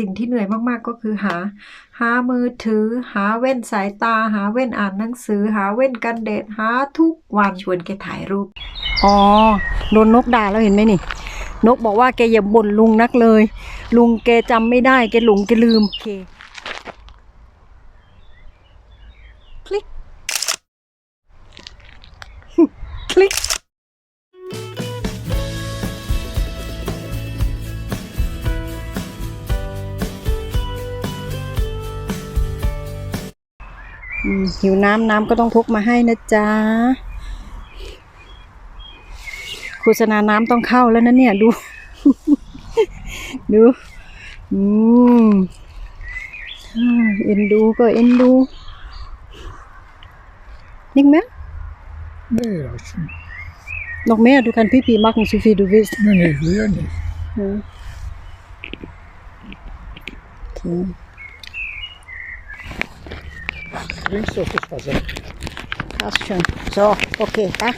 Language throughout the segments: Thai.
สิ่งที่เหนื่อยมากๆก็คือหา หามือถือ หาเว้นสายตา หาเว้นอ่านหนังสือ หาเว้นกันแดดหาทุกวันชวนแกถ่ายรูป อ๋อโดนนกด่าแล้วเห็นไหมนี่ นกบอกว่าแกอย่าบ่นลุงนักเลย ลุงแกจำไม่ได้แกหลงแกลืมโอเคคลิกคลิก หิวน้ำน้ำก็ต้องพกมาให้นะจ๊ะโฆษณาน้ำต้องเข้าแล้วนะเนี่ยดู ดูอืมอ่าเอ็นดูก็เอ็นดูนิกไหม Nee, dat is niet. Nog meer, du kannst Pipi machen, so viel du willst. Nee, nee, weer niet. Ja. Okay. Springstof is gezet. Passt schon. So, okay, da.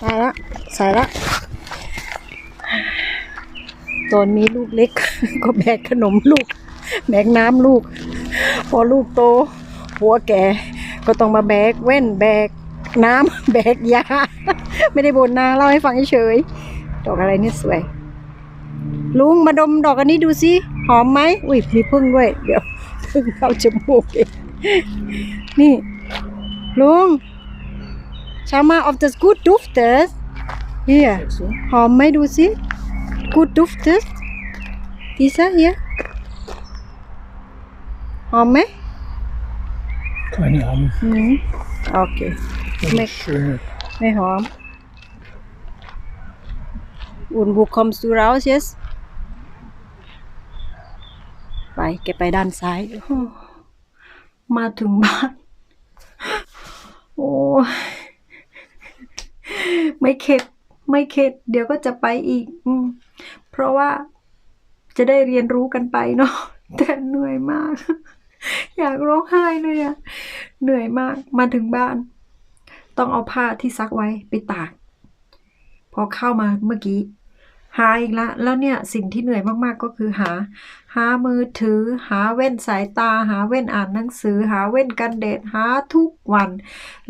ได้ละใส่ละตอนนี้ลูกเล็ก ก็แบกขนมลูก แบกน้ำลูก พอลูกโต หัวแก่ก็ต้องมาแบกแว่นแบกน้ำแบกยา ไม่ได้บ่นนาเล่าให้ฟังเฉยดอกอะไรนี่สวย ลุงมาดมดอกอันนี้ดูสิหอมไหมอุ้ยมีพึ่งด้วย เดี๋ยวพึ่งเข้าจมูกเอง นี่ลุง Schau mal, ob das gut duftet. Hier. Kijk zo. หอมไหมดูสิ Gut duftet. Dieser hier. หอมไหม Keine Ahnung. อืมโอเค Das Nee. ist schön. ไม่หอม Und wo kommst du raus jetzt ไปแกไปด้านซ้าย มาถึงบ้าน โอ้ยไม่เข็ด ไม่เข็ด เดี๋ยวก็จะไปอีกอเพราะว่าจะได้เรียนรู้กันไปเนาะแต่เหนื่อยมาก อยากร้องไห้เลยอะเหนื่อยมากมาถึงบ้าน ต้องเอาผ้าที่ซักไว้ไปตาก พอเข้ามาเมื่อกี้ หาอีกละแล้วเนี่ยสิ่งที่เหนื่อยมากๆก็คือหา หามือถือ หาเว้นสายตา หาเว้นอ่านหนังสือ หาเว้นกันแดดหาทุกวัน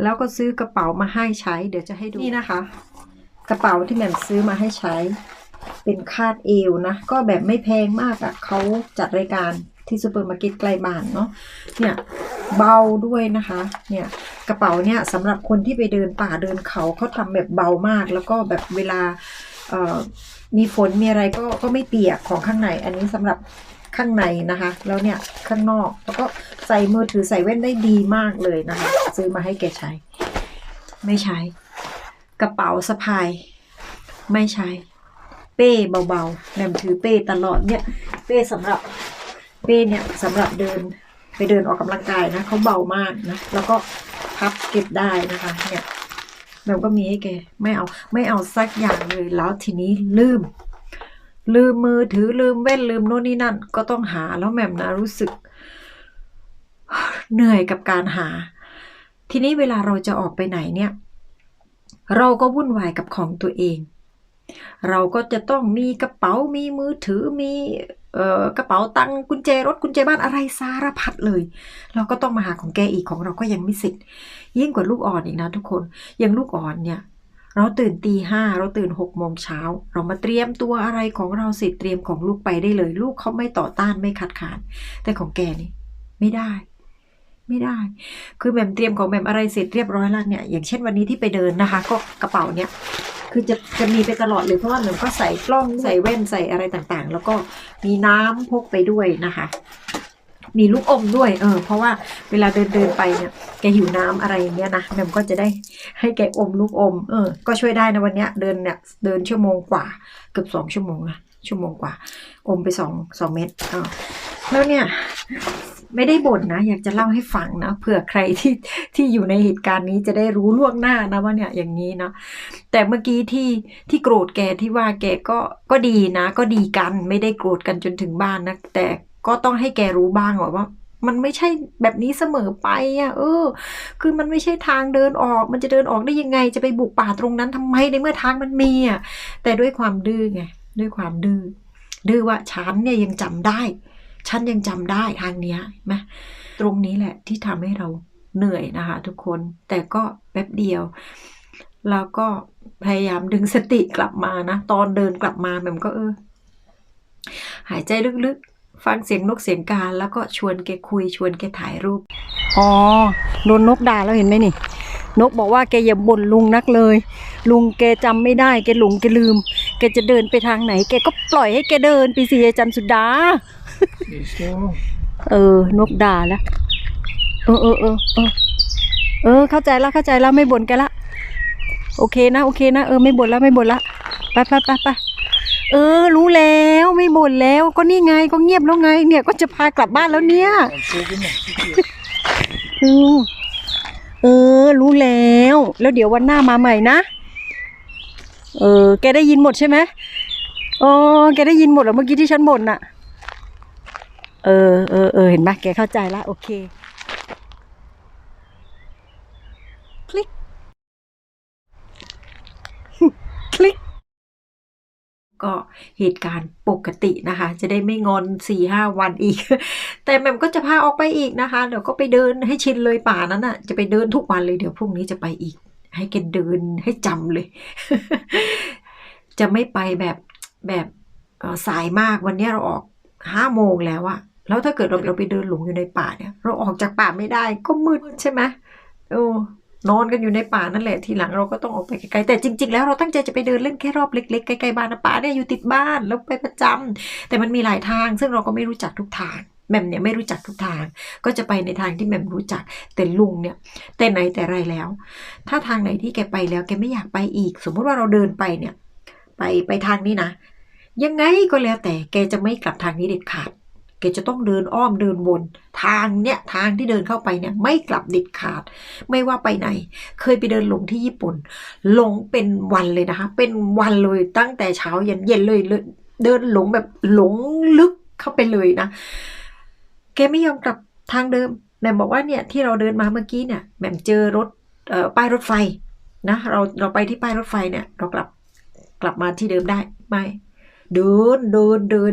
แล้วก็ซื้อกระเป๋ามาให้ใช้ เดี๋ยวจะให้ดูนี่นะคะ กระเป๋าที่แหม่มซื้อมาให้ใช้ เป็นคาดเอวนะ ก็แบบไม่แพงมากอะ่ะเขาจัดรายการที่ซูเปอร์มาร์เก็ตใกล้บ้านเนาะเนี่ยเบาด้วยนะคะ เนี่ยกระเป๋าเนี่ยสำหรับคนที่ไปเดินป่าเดินเขาเขาทำแบบเบามาก แล้วก็แบบเวลาเอ่อ มีฝนมีอะไรก็ก็ไม่เปียกของข้างใน อันนี้สำหรับข้างในนะคะ แล้วเนี่ยข้างนอกแล้วก็ใส่มือถือใส่แว่นได้ดีมากเลยนะคะ ซื้อมาให้แกใช้ ไม่ใช้ กระเป๋าสะพาย ไม่ใช้ เป้เบาๆแหม่มถือเป้ตลอดเนี่ย เป้สำหรับเป้เนี่ยสำหรับเดินไปเดินออกกำลังกายนะเขาเบามากนะ แล้วก็พับเก็บได้นะคะ เนี่ย แหม่มก็มีให้แกไม่เอาไม่เอาสักอย่างเลยแล้วทีนี้ลืม ลืมมือถือลืมแว่นลืมโน่นนี่นั่น ก็ต้องหาแล้วแม่มนะรู้สึก เหนื่อยกับการหา ทีนี้เวลาเราจะออกไปไหนเนี่ย เราก็วุ่นวายกับของตัวเอง เราก็จะต้องมีกระเป๋ามีมือถือมี กระเป๋าตังค์กุญแจรถกุญแจบ้านอะไรสารพัดเลย เราก็ต้องมาหาของแกอีกของเราก็ยังไม่เสร็จยิ่งกว่าลูกอ่อนอีกนะทุกคนอย่างลูกอ่อนเนี่ยเราตื่นตีห้าเราตื่นหกโมงเช้า เรามาเตรียมตัวอะไรของเราเสร็จเตรียมของลูกไปได้เลย ลูกเขาไม่ต่อต้านไม่คัดค้าน แต่ของแกนี่ไม่ได้ ไม่ได้ คือแหม่มเตรียมของแหม่มอะไรเสร็จเรียบร้อยแล้วเนี่ยอย่างเช่นวันนี้ที่ไปเดินนะคะ ก็กระเป๋าเนี่ย คือจะจะมีไปตลอดเลยเพราะว่าแหม่มก็ใส่กล้องใส่แว่นใส่อะไรต่างๆ แล้วก็มีน้ำพกไปด้วยนะคะ มีลูกอมด้วย เออ เพราะว่าเวลาเดินเดินไปเนี่ยแกหิวน้ำอะไรอย่างเงี้ยนะแหม่มก็จะได้ให้แกอมลูกอม เออ ก็ช่วยได้นะวันเนี้ยเดินเนี่ยเดินชั่วโมงกว่า เกือบสองชั่วโมงนะชั่วโมงกว่า อมไปสองสองเม็ดเออแล้วเนี่ย ไม่ได้บ่นนะ อยากจะเล่าให้ฟังนะเผื่อใครที่ที่อยู่ในเหตุการณ์นี้จะได้รู้ล่วงหน้านะว่าเนี่ยอย่างนี้เนาะแต่เมื่อกี้ที่ที่โกรธแกที่ว่าแกก็ก็ดีนะ ก็ดีกันไม่ได้โกรธกันจนถึงบ้านนะแต่ก็ต้องให้แกรู้บ้างว่ามันไม่ใช่แบบนี้เสมอไปอะ เออ คือมันไม่ใช่ทางเดินออก มันจะเดินออกได้ยังไง จะไปบุกป่าตรงนั้นทำไมในเมื่อทางมันมีอะ แต่ด้วยความดื้อไง ด้วยความดื้อ ดื้อว่าฉันเนี่ยยังจำได้ ฉันยังจำได้ทางเนี้ยไหมตรงนี้แหละที่ทำให้เราเหนื่อยนะคะทุกคนแต่ก็แป๊บเดียว แล้วก็พยายามดึงสติกลับมานะ ตอนเดินกลับมาแม่มก็เออ หายใจลึกๆ ฟังเสียงนกเสียงกาแล้วก็ชวนแกคุยชวนแกถ่ายรูป อ๋อโดนนกด่าแล้วเห็นไหมนี่ นกบอกว่าแกอย่าบ่นลุงนักเลย ลุงแกจำไม่ได้ แกหลงแกลืม แกจะเดินไปทางไหน แกก็ปล่อยให้แกเดินไปสิอาจารย์สุดา เออ นกด่าแล้ว เออเออเออเออเออ เข้าใจแล้วเข้าใจแล้วไม่บ่นแกันละ โอเคนะ โอเคนะ เออ ไม่บ่นแล้วไม่บ่นละ ไปไปไปไปเออ รู้แล้วไม่บ่นแล้ว ก็นี่ไงก็เงียบแล้วไง เนี่ยก็จะพากลับบ้านแล้วเนี่ย Und so gemacht. Sieh dir. เออเออ รู้แล้ว แล้วเดี๋ยววันหน้ามาใหม่นะ เออ แกได้ยินหมดใช่ไหมอ๋อแกได้ยินหมดเหรอเมื่อกี้ที่ฉันบ่นน่ะ เออเออเออเห็นไหมแกเข้าใจละโอเค คลิก คลิก ก็เหตุการณ์ปกตินะคะ จะได้ไม่งอนสี่ห้าวันอีก แต่แหม่มก็จะพาออกไปอีกนะคะ เดี๋ยวก็ไปเดินให้ชินเลยป่านั้นน่ะ จะไปเดินทุกวันเลยเดี๋ยวพรุ่งนี้จะไปอีก ให้แกเดินให้จำเลย จะไม่ไปแบบแบบสายมากวันนี้เราออกห้าโมงแล้วอะ แล้วถ้าเกิดเราเราไปเดินหลงอยู่ในป่าเนี่ย เราออกจากป่าไม่ได้ก็มืดใช่ไหมโอ้นอนกันอยู่ในป่านั่นแหละทีหลังเราก็ต้องออกไปไกลๆแต่จริง ๆ แล้วเราตั้งใจจะไปเดินเล่นแค่รอบเล็กๆใกล้ๆบ้านนะป่าเนี่ยอยู่ติดบ้านแล้วไปประจำแต่มันมีหลายทาง ซึ่งเราก็ไม่รู้จักทุกทางแหม่มเนี่ยไม่รู้จักทุกทาง ก็จะไปในทางที่แหม่มรู้จัก แต่ลุงเนี่ยแต่ไหนแต่ไรแล้ว ถ้าทางไหนที่แกไปแล้วแกไม่อยากไปอีก สมมติว่าเราเดินไปเนี่ย ไปไปทางนี้นะ ยังไงก็แล้วแต่แกจะไม่กลับทางนี้เด็ดขาด แกจะต้องเดินอ้อมเดินวน ทางเนี่ยทางที่เดินเข้าไปเนี่ยไม่กลับเด็ดขาด ไม่ว่าไปไหน เคยไปเดินหลงที่ญี่ปุ่น หลงเป็นวันเลยนะคะ เป็นวันเลยตั้งแต่เช้าเย็นเย็นเลยเลยเดินหลงแบบหลงลึกเข้าไปเลยนะ แกไม่ยอมกลับทางเดิมแหม่มบอกว่าเนี่ยที่เราเดินมาเมื่อกี้เนี่ยแหม่มเจอรถเอ่อป้ายรถไฟนะเราเราไปที่ป้ายรถไฟเนี่ย เรากลับกลับมาที่เดิมได้ไม่เดินเดินเดิน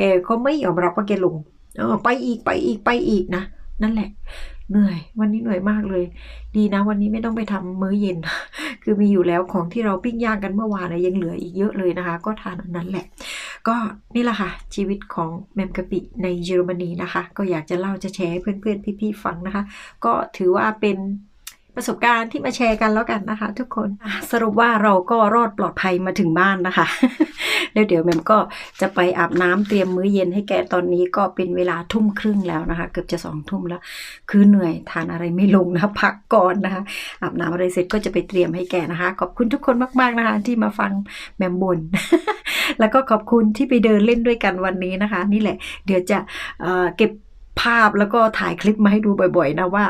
กก็ไม่ยอมรับว่าแกลงออไปอีกไปอีกไปอีกนะ นั่นแหละ เหนื่อย วันนี้เหนื่อยมากเลย ดีนะ วันนี้ไม่ต้องไปทำมื้อเย็น คือมีอยู่แล้วของที่เราปิ้งย่างกันเมื่อวานนะยังเหลืออีกเยอะเลยนะคะ ก็ทานอันนั้นแหละ ก็นี่แหละค่ะ ชีวิตของแมมกะปิในเยอรมนีนะคะ ก็อยากจะเล่าจะแชร์ให้เพื่อนๆพี่ๆฟังนะคะ ก็ถือว่าเป็น ประสบการณ์ที่มาแชร์กันแล้วกันนะคะ ทุกคนสรุปว่าเราก็รอดปลอดภัยมาถึงบ้านนะคะแล้วเดี๋ยวแมมก็จะไปอาบน้ำเตรียมมื้อเย็นให้แกตอนนี้ก็เป็นเวลาทุ่มครึ่งแล้วนะคะ เกือบจะสองทุ่มแล้ว คือเหนื่อยทานอะไรไม่ลงนะพักก่อนนะคะ อาบน้ำอะไรเสร็จก็จะไปเตรียมให้แกนะคะ ขอบคุณทุกคนมากๆนะคะ ที่มาฟังแมมบนแล้วก็ขอบคุณที่ไปเดินเล่นด้วยกันวันนี้นะคะ นี่แหละ เดี๋ยวจะเเก็บ ภาพแล้วก็ถ่ายคลิปมาให้ดูบ่อยๆนะว่า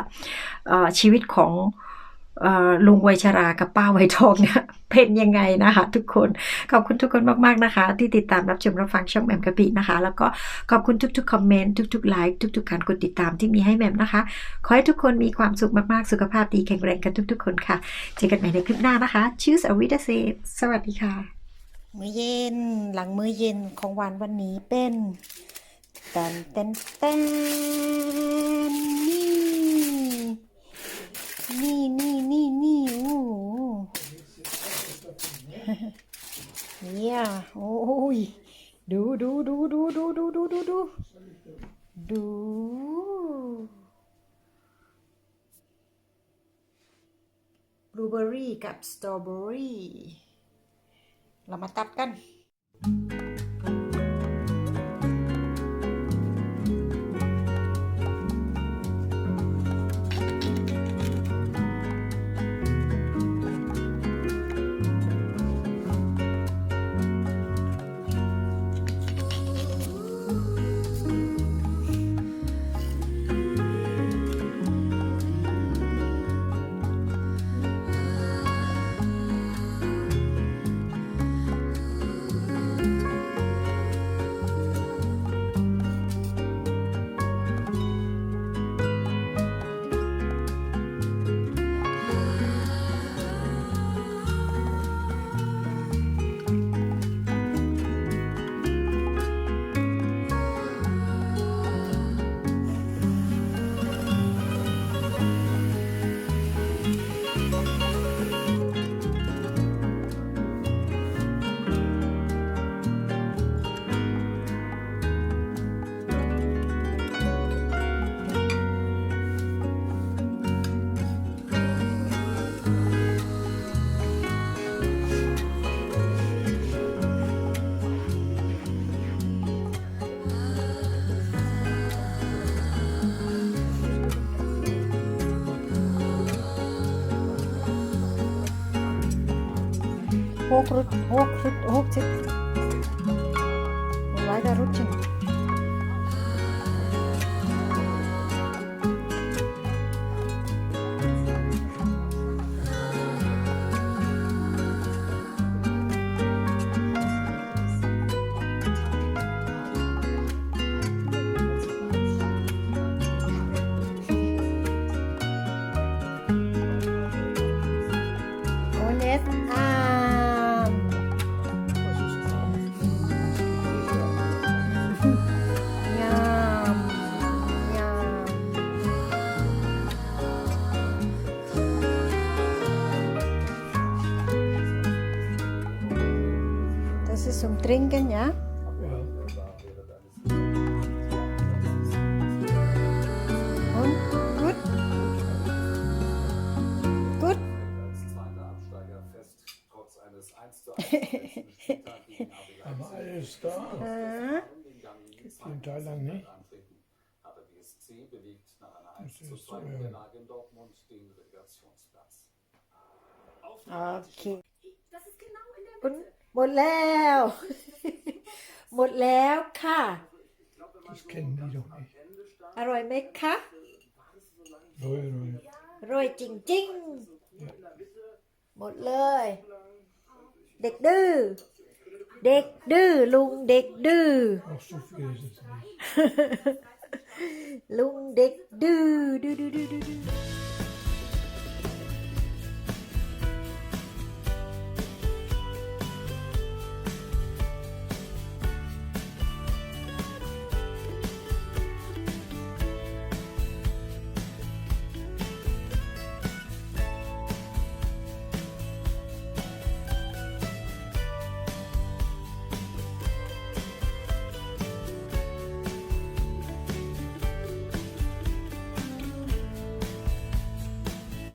ชีวิตของลุงวัยชรากับป้าวัยทองเนี่ยเป็นยังไงนะคะทุกคน ขอบคุณทุกคนมากๆนะคะ ที่ติดตามรับชมรับฟังช่องแหม่มกะปินะคะ แล้วก็ขอบคุณทุกๆคอมเมนต์ทุกๆไลค์ทุกๆการกดติดตามที่มีให้แหม่มนะคะ ขอให้ทุกคนมีความสุขมากๆสุขภาพดีแข็งแรงกันทุกๆคนค่ะ เจอกันใหม่ในคลิปหน้านะคะชื่อสวิตเซสวัสดีค่ะ มื้อเย็นหลังมื้อเย็นของวันวันนี้เป็น แตนเต้นเต้นนี่นี่นี่นี่นี่โอ้โหเนี่ยโอ้ยดูดูดูดูดูดูดูดูดูดูบลูเบอรี่กับสตรอเบ อรี่เร trinken, ja? Und? Gut? Gut? Aber alles da. In Thailand nicht. Aber BSC belegt nach einer 1 zu 2 Niederlage in Dortmund den Relegationsplatz. Okay. Das ist genau in der Mitte. หมดแล้ว หมดแล้วค่ะ Das kennen die doch nicht. อร่อยไหมคะ Roi, roi. อร่อยจริงๆ หมดเลย เด็กดื้อ เด็กดื้อลุงเด็กดื้อ Ach, so viel ist es nicht. ลุงเด็กดื้อดื้อดื้อดื้อดื้อ